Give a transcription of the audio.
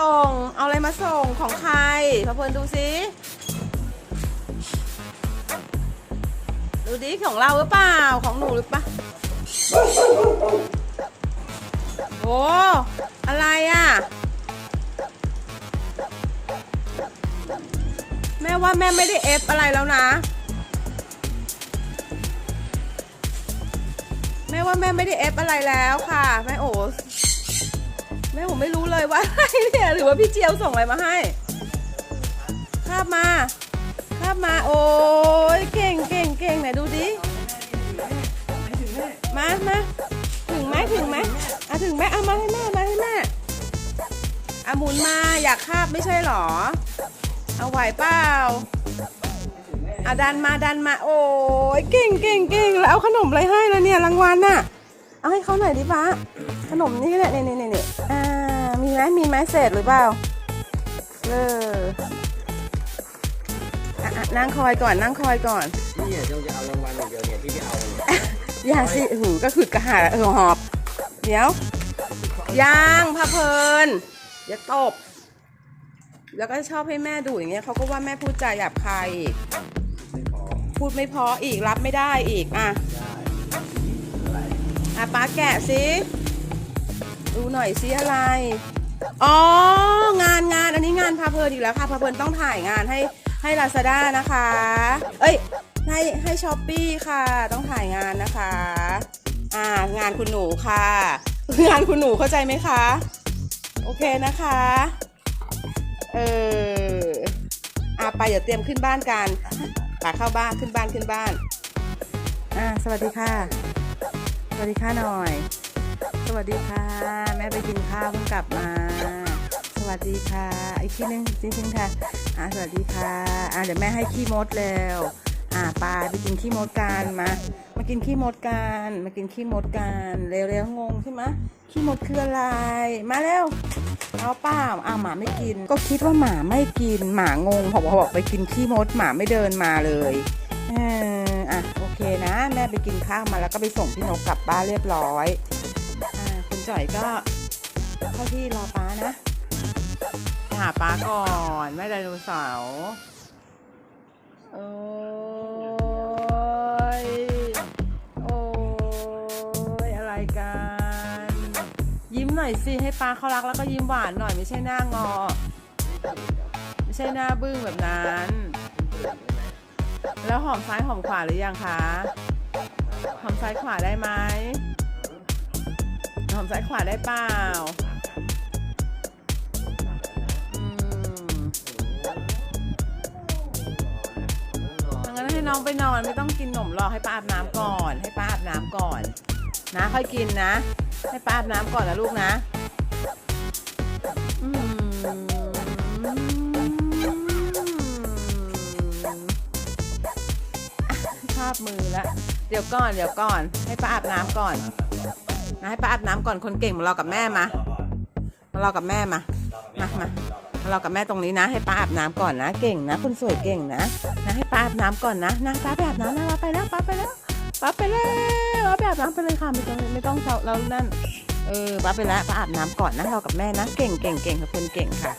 ส่ง เอาอะไรมาส่งของใครพะเพลินดูสิ ดูดิของเราหรือเปล่า ของหนูหรือเปล่าโอ้อะไรอะ แม่ว่าแม่ไม่ได้เอฟอะไรแล้วนะ แม่ว่าแม่ไม่ได้เอฟอะไรแล้วค่ะ แม่โอ้ แม่ผมไม่รู้เลยว่าอะไรเนี่ยหรือว่าพี่เจียวส่งอะไรมาให้คาบมาคาบมาโอ้ยเก่งเก่งเก่งไหนดูดิมามาถึงไหมถึงไหมอะถึงไหมเอามาให้แม่มาให้แม่อะหมุนมาอยากคาบไม่ใช่หรอ เอาไหวเปล่าอะดันมาดันมา โอ้ยเก่งเก่งเก่งแล้วเอาขนมอะไรให้แล้วเนี่ยรางวัลน่ะ เอาให้เขาหน่อยดิป้าขนมนี่แหละนี่นี่นี่นี่อ่ามีไหมมีไหมเศษหรือเปล่าเอออะอะนั่งคอยก่อนนั่งคอยก่อน นี่เนี่ยจงจะเอารางวัลอย่างเดียวเนี่ยที่ไม่เอาเนี่ยอย่าสิหูก็คือกระหาเออหอบ เดี๋ยว ย่างพะเพลินอย่าตบ แล้วก็ชอบให้แม่ดูอย่างเงี้ยเขาก็ว่าแม่พูดจาหยาบคายอีก ไม่พอพูดไม่เพออีกรับไม่ได้อีกอะ ได้อะไร อะป้าแกะสิ ดูหน่อยสิอะไร อ๋อ งานงานอันนี้งานพาเพลินอีกแล้วค่ะพาเพลินต้องถ่ายงานให้ให้ลาซาด้านะคะ เอ้ย ให้ให้ช้อปปี้ค่ะ ต้องถ่ายงานนะคะ อ่างานคุณหนูค่ะ งานคุณหนูเข้าใจไหมคะ โอเคนะคะ เอออะไปเดี๋ยวเตรียมขึ้นบ้านกันป่าเข้าบ้านขึ้นบ้านขึ้นบ้าน อ่า สวัสดีค่ะ วัสดีค่ะหน่อย สวัสดีค่ะ แม่ไปกินข้าวเพิ่งกลับมา สวัสดีค่ะ อีกทีนึงจริงๆค่ะอ่าสวัสดีค่ะอ่าเดี๋ยวแม่ให้ขี้มดแล้วอ่าปลาไปกินขี้มดกันมา มากินขี้มดกันมากินขี้มดกันเร็วๆงงใช่ไหมขี้มดคืออะไร มาเร็วเอาเปล่าอ่าหมาไม่กิน ก็คิดว่าหมาไม่กินหมางงพอบอกไปกินขี้มดหมาไม่เดินมาเลยเอออะ ม่ไปกินข้าวมาแล้วก็ไปส่งพี่นกกลับบ้านเรียบร้อยอ่าคุณจ่อยก็เข้าที่รอป้านะหาป้าก่อนแม่ไดโนเสาร์โอ้ยโอ้ยอะไรกัน ยิ้มหน่อยสิให้ป้าเขารักแล้วก็ยิ้มหวานหน่อยไม่ใช่หน้างอ ไม่ใช่หน้าบึ้งแบบนั้น แล้วหอมซ้ายหอมขวาหรือยังคะ หอมซ้ายขวาได้ไหมหอมซ้ายขวาได้เปล่าอืมงั้นให้น้องไปนอนไม่ต้องกินขนมรอให้ป้าอาบน้ำก่อน ให้ป้าอาบน้ำก่อน นะค่อยกินนะ ให้ป้าอาบน้ำก่อนนะลูกนะอืมชอบมือแล้ว เดี๋ยวก่อนเดี๋ยวก่อน ให้ป้าอาบน้ำก่อนนะให้ป้าอาบน้ำก่อนคนเก่งมารอกับแม่มา มารอกับแม่มา มามา มารอกับแม่ตรงนี้นะ ให้ป้าอาบน้ำก่อนนะ เก่งนะคุณสวยเก่งนะนะให้ป้าอาบน้ำก่อนนะนะป้าไปอาบน้ำนะป้าไปแล้วป้าไปแล้วป้าไปแล้วป้าไปอาบน้ำไปเลยค่ะไม่ต้องไม่ต้องเราเรานั่น เออป้าไปแล้วป้าอาบน้ำก่อนนะรอกับแม่นะ เก่งเก่งเก่งค่ะคนเก่งค่ะ